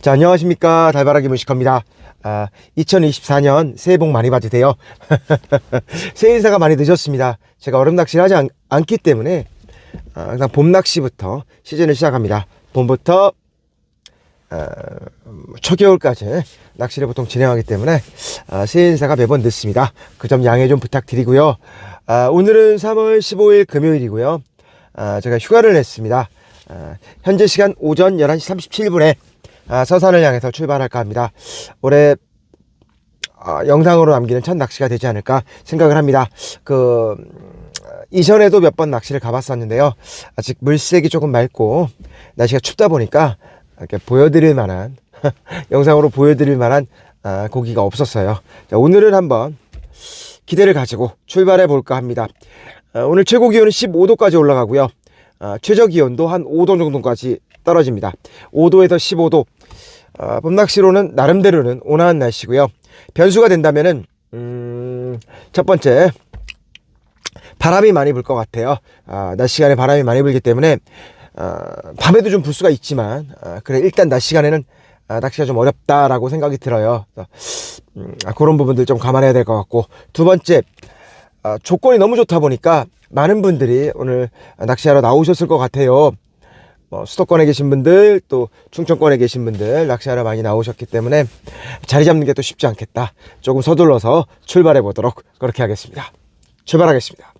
자, 안녕하십니까. 달바라기 무식합니다. 아, 2024년 새해 복 많이 받으세요. 새해 인사가 많이 늦었습니다. 제가 얼음 낚시를 하지 않, 않기 때문에, 아, 항상 봄 낚시부터 시즌을 시작합니다. 봄부터, 어, 초겨울까지 낚시를 보통 진행하기 때문에, 아, 새해 인사가 매번 늦습니다. 그 점 양해 좀 부탁드리고요. 아, 오늘은 3월 15일 금요일이고요. 아, 제가 휴가를 냈습니다. 아, 현재 시간 오전 11시 37분에 아, 서산을 향해서 출발할까 합니다. 올해 아, 영상으로 남기는 첫 낚시가 되지 않을까 생각을 합니다. 그 음, 이전에도 몇 번 낚시를 가봤었는데요. 아직 물색이 조금 맑고 날씨가 춥다 보니까 이렇게 보여드릴 만한 영상으로 보여드릴 만한 아, 고기가 없었어요. 자, 오늘은 한번 기대를 가지고 출발해 볼까 합니다. 어, 오늘 최고 기온은 15도까지 올라가고요. 어, 최저 기온도 한 5도 정도까지 떨어집니다. 5도에서 15도. 어, 봄낚시로는 나름대로는 온화한 날씨고요. 변수가 된다면은 음, 첫 번째 바람이 많이 불 것 같아요. 아, 낮 시간에 바람이 많이 불기 때문에 아, 밤에도 좀 불 수가 있지만 아, 그래 일단 낮 시간에는 아, 낚시가 좀 어렵다라고 생각이 들어요. 음, 아, 그런 부분들 좀 감안해야 될 것 같고 두 번째 아, 조건이 너무 좋다 보니까 많은 분들이 오늘 낚시하러 나오셨을 것 같아요. 뭐 수도권에 계신 분들 또 충청권에 계신 분들 낚시하러 많이 나오셨기 때문에 자리 잡는 게 또 쉽지 않겠다. 조금 서둘러서 출발해 보도록 그렇게 하겠습니다. 출발하겠습니다.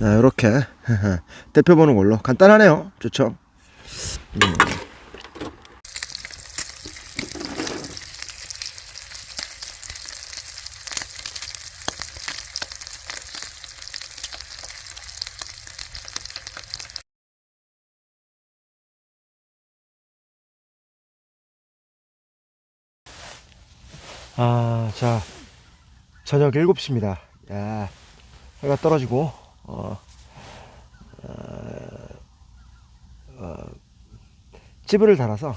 자, 이렇게 대표 보는 걸로 간단하네요. 좋죠? 음. 아, 자, 저녁 7시입니다. 야, 해가 떨어지고, 어, 어, 어, 찌부를 달아서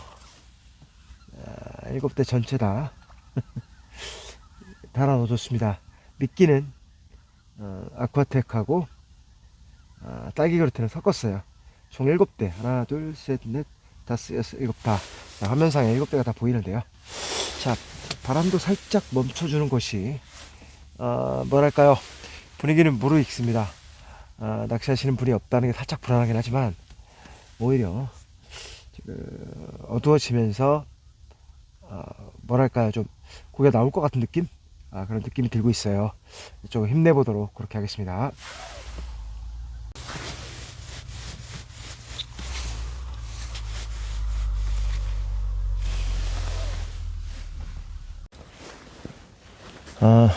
어, 일곱 대 전체 다 달아 놓아줬습니다. 미끼는 어, 아쿠아텍하고 어, 딸기 그루트를 섞었어요. 총 일곱 대 하나 둘셋넷 다섯 여섯 일곱 다 자, 화면상에 일곱 대가 다 보이는데요. 자 바람도 살짝 멈춰주는 것이 어, 뭐랄까요 분위기는 무르익습니다. 아, 낚시하시는 분이 없다는 게 살짝 불안하긴 하지만 오히려 그 어두워지면서 어, 뭐랄까요 좀 고기가 나올 것 같은 느낌? 아, 그런 느낌이 들고 있어요. 조금 힘내보도록 그렇게 하겠습니다. 아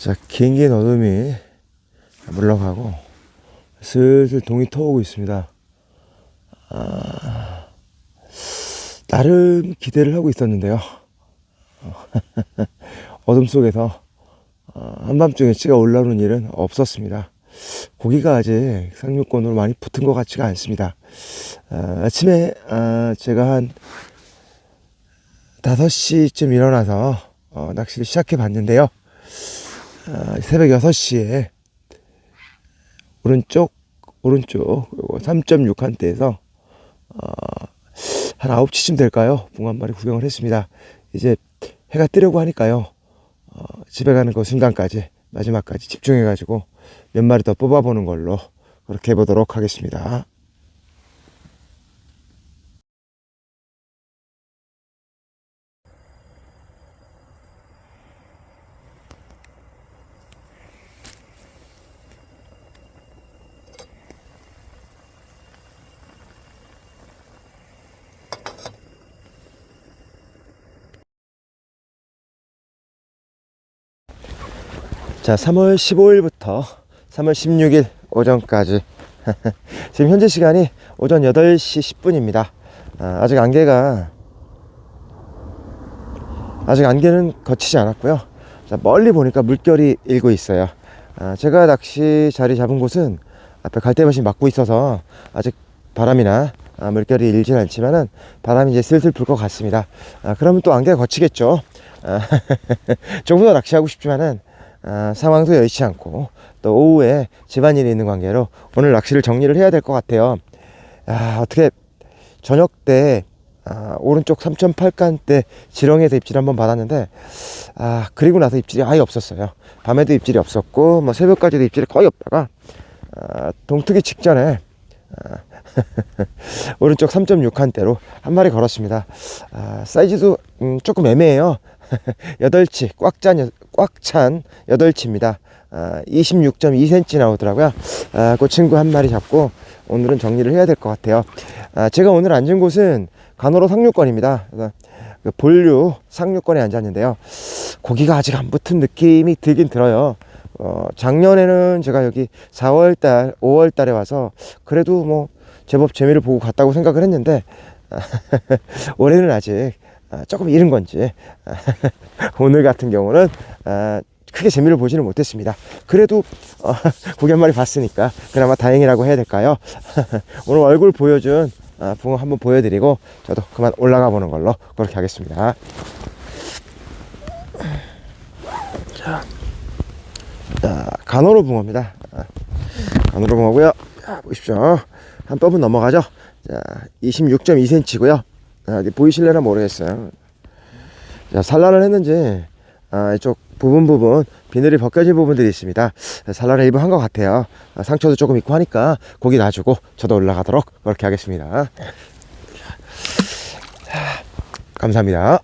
자, 긴 긴 어둠이 물러가고 슬슬 동이 터오고 있습니다. 아, 나름 기대를 하고 있었는데요. 어둠 속에서 어, 한밤중에 치가 올라오는 일은 없었습니다. 고기가 아직 상류권으로 많이 붙은 것 같지가 않습니다. 아, 아침에 아, 제가 한 5시쯤 일어나서 어, 낚시를 시작해 봤는데요. 아, 새벽 6시에 오른쪽 오른쪽 3.6 한대에서 어, 한 9시쯤 될까요? 붕어 한 마리 구경을 했습니다. 이제 해가 뜨려고 하니까요. 어, 집에 가는 그 순간까지 마지막까지 집중해 가지고 몇 마리 더 뽑아보는 걸로 그렇게 해보도록 하겠습니다. 자, 3월 15일부터 3월 16일 오전까지 지금 현재 시간이 오전 8시 10분입니다. 아, 직 안개가 아직 안개는 거치지 않았고요. 자, 멀리 보니까 물결이 일고 있어요. 아, 제가 낚시 자리 잡은 곳은 앞에 갈대밭이 막고 있어서 아직 바람이나 아, 물결이 일진 않지만은 바람이 이제 슬슬 불 것 같습니다. 아, 그러면 또 안개가 거치겠죠. 아, 조금 더 낚시하고 싶지만은 아, 상황도 여의치 않고 또 오후에 집안일이 있는 관계로 오늘 낚시를 정리를 해야 될 것 같아요. 아, 어떻게 저녁 때 아, 오른쪽 3.8간 때 지렁이에서 입질 한번 받았는데 아 그리고 나서 입질이 아예 없었어요. 밤에도 입질이 없었고 뭐 새벽까지도 입질이 거의 없다가 아, 동트기 직전에 아, 오른쪽 3.6한 대로 한 마리 걸었습니다. 아, 사이즈도 음, 조금 애매해요. 8치 꽉 찬 꽉 찬 8치입니다. 아, 26.2cm 나오더라고요. 아, 그 친구 한 마리 잡고 오늘은 정리를 해야 될 것 같아요. 아, 제가 오늘 앉은 곳은 간호로 상류권입니다. 그 본류 상류권에 앉았는데요. 고기가 아직 안 붙은 느낌이 들긴 들어요. 어, 작년에는 제가 여기 4월달, 5월달에 와서 그래도 뭐 제법 재미를 보고 갔다고 생각을 했는데 올해는 아직 아, 조금 이른 건지 오늘 같은 경우는 아, 크게 재미를 보지는 못했습니다. 그래도 어, 고기 한 마리 봤으니까 그나마 다행이라고 해야 될까요? 오늘 얼굴 보여준 아, 붕어 한번 보여드리고 저도 그만 올라가 보는 걸로 그렇게 하겠습니다. 자, 자 간호로 붕어입니다. 아, 간호로 붕어고요. 자, 보십시오. 한 뼘은 넘어가죠. 자, 26.2cm고요. 아, 보이실래나 모르겠어요. 자, 산란을 했는지 아, 이쪽 부분 부분 비늘이 벗겨진 부분들이 있습니다. 산란을 일부 한 것 같아요. 아, 상처도 조금 있고 하니까 고기 놔주고 저도 올라가도록 그렇게 하겠습니다. 자, 감사합니다.